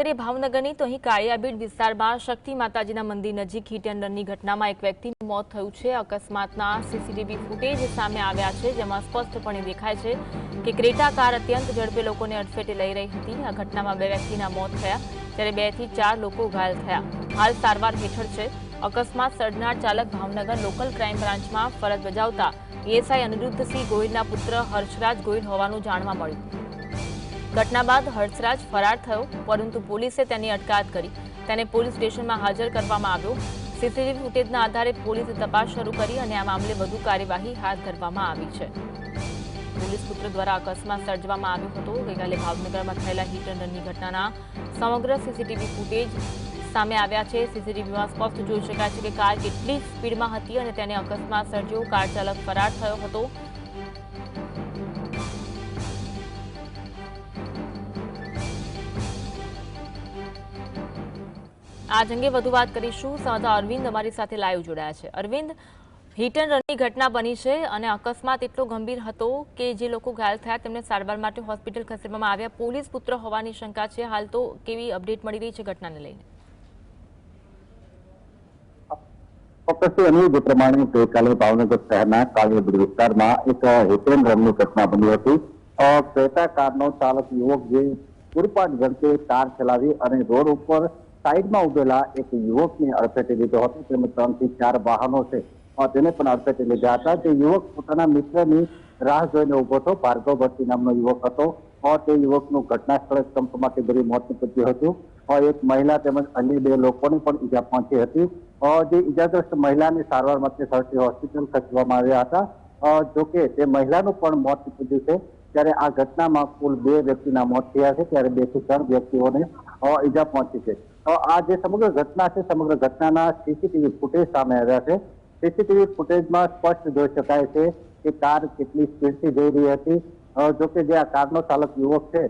કરીએ ભાવનગરની, તો અહીં કાળિયાબીડ વિસ્તારમાં શક્તિ માતાજીના મંદિર નજીક હિટ અંડરની ઘટનામાં એક વ્યક્તિનું મોત થયું છે. અકસ્માતના સીસીટીવી ફૂટેજ સામે આવ્યા છે, જેમાં સ્પષ્ટપણે દેખાય છે કે ક્રેટા કાર અત્યંત ઝડપે લોકોને અડફેટે લઈ રહી હતી. આ ઘટનામાં બે વ્યક્તિના મોત થયા, જ્યારે બેથી ચાર લોકો ઘાયલ થયા. હાલ સારવાર હેઠળ છે. અકસ્માત સર્જનાર ચાલક ભાવનગર લોકલ ક્રાઇમ બ્રાન્ચમાં ફરજ બજાવતા એએસઆઈ અનિરુદ્ધસિંહ ગોહિલના પુત્ર હર્ષરાજ ગોહિલ હોવાનું જાણવા મળ્યું. ઘટના બાદ હર્ષરાજ ફરાર થયો, પરંતુ પોલીસે તેની અટકાયત કરી. તેને પોલીસ સ્ટેશનમાં હાજર કરવામાં આવ્યો. સીસીટીવી ફૂટેજના આધારે પોલીસે તપાસ શરૂ કરી અને આ મામલે વધુ કાર્યવાહી હાથ ધરવામાં આવી છે. પોલીસ સૂત્ર દ્વારા અકસ્માત સર્જવામાં આવ્યો હતો. ગઈકાલે ભાવનગરમાં થયેલા હિટ એન્ડ રનની ઘટનાના સમગ્ર સીસીટીવી ફૂટેજ સામે આવ્યા છે. સીસીટીવીમાં સ્પષ્ટ જોઈ શકાય છે કે કાર કેટલી સ્પીડમાં હતી અને તેને અકસ્માત સર્જ્યો. કાર ચાલક ફરાર થયો હતો. આજ અંગે વધુ વાત કરીશું. સાંધા અરવિંદ અમારી સાથે લાઈવ જોડાયા છે. અરવિંદ હિટ એન્ડ રનની ઘટના બની છે અને અકસ્માત એટલો ગંભીર હતો કે જે લોકો ઘાયલ થયા તેમને સારવાર માટે હોસ્પિટલ ખસેડવામાં આવ્યા. પોલીસ પુત્ર હોવાની શંકા છે. હાલ તો કેવી અપડેટ મળી રહી છે ઘટનાને લઈને? ચોક્કસથી પ્રમાણે ગઈકાલે ભાવનગર શહેરના કાળીયાબીડ વિસ્તારમાં એક હેટેન રનની ઘટના બની હતી. ક્રેટા કારનો ચાલક યુવક જે પૂરપાટ ઝડપે કાર ચલાવી અને રોડ ઉપર સાઈડમાં ઉભેલા એક યુવકને અડફેટે લીધો હતો. તેમજ ત્રણથી ચાર વાહનો છે. તેને પણ અડફેટે લીધા હતા. તે યુવક પોતાના મિત્રની રાહ જોઈને ઊભો હતો. ભાર્ગવ ભટ્ટી નામનો યુવક હતો. તે યુવકનું ઘટના સ્થળે કંપમાંથી ભરી મોત નીપજ્યું હતું. એક મહિલા તેમજ અન્ય બે લોકોને પણ ઈજા પહોંચી હતી. જે ઈજાગ્રસ્ત મહિલાને સારવાર માટે સરકારી હોસ્પિટલ ખસેડવામાં આવ્યા હતા. જોકે તે મહિલાનું પણ મોત નીપજ્યું છે. ત્યારે આ ઘટનામાં કુલ બે વ્યક્તિના મોત થયા છે, ત્યારે બેથી ત્રણ વ્યક્તિઓને ઈજા પહોંચી છે. આ જે સમગ્ર ઘટના છે, સમગ્ર ઘટનાના સીસીટીવી ફૂટેજ સામે આવ્યા છે. સીસીટીવી ફૂટેજમાં સ્પષ્ટ જોઈ શકાય છે કે કાર કેટલી સ્પીડથી જઈ રહી હતી. જો જોકે જે આ કારનો ચાલક યુવક છે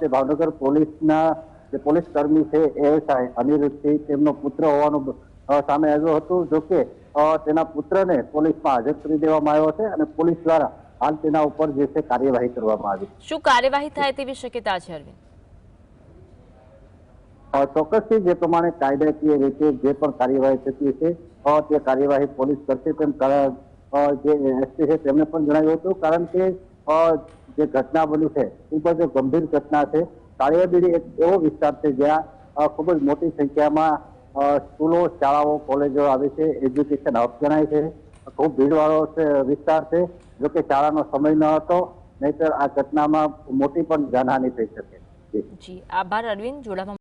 તે ભાવનગર પોલીસના, જે પોલીસ કર્મી છે એએસઆઈ અનિરુદ્ધસિંહ તેમનો પુત્ર હોવાનું સામે આવ્યું હતું. જોકે કે તેના પુત્રને પોલીસમાં હાજર કરી દેવામાં આવ્યો છે અને પોલીસ દ્વારા હાલ તેના ઉપર જે છે કાર્યવાહી કરવામાં આવી. શું કાર્યવાહી થાય તેવી શક્યતા છે અરવિંદ? ચોક્કસથી જે પ્રમાણે કાયદાકીય રીતે જે પણ કાર્યવાહી થતી છે તે કાર્યવાહી પોલીસ કરશે તેમ જે એસપી છે તેમને પણ જણાવ્યું હતું. કારણ કે જે ઘટના બની છે ખૂબ જ ગંભીર ઘટના છે. કાળિયાબીડી એક એવો વિસ્તાર છે જ્યાં ખૂબ જ મોટી સંખ્યામાં સ્કૂલો શાળાઓ કોલેજો આવે છે. એજ્યુકેશન હબ ગણાય છે. ખૂબ ભીડવાળો વિસ્તાર છે જોકે શાળાનો સમય ન હતો, નહીતર આ ઘટનામાં મોટી પણ જાનહાની થઈ શકે. જી, આભાર અરવિંદ, જોડાવા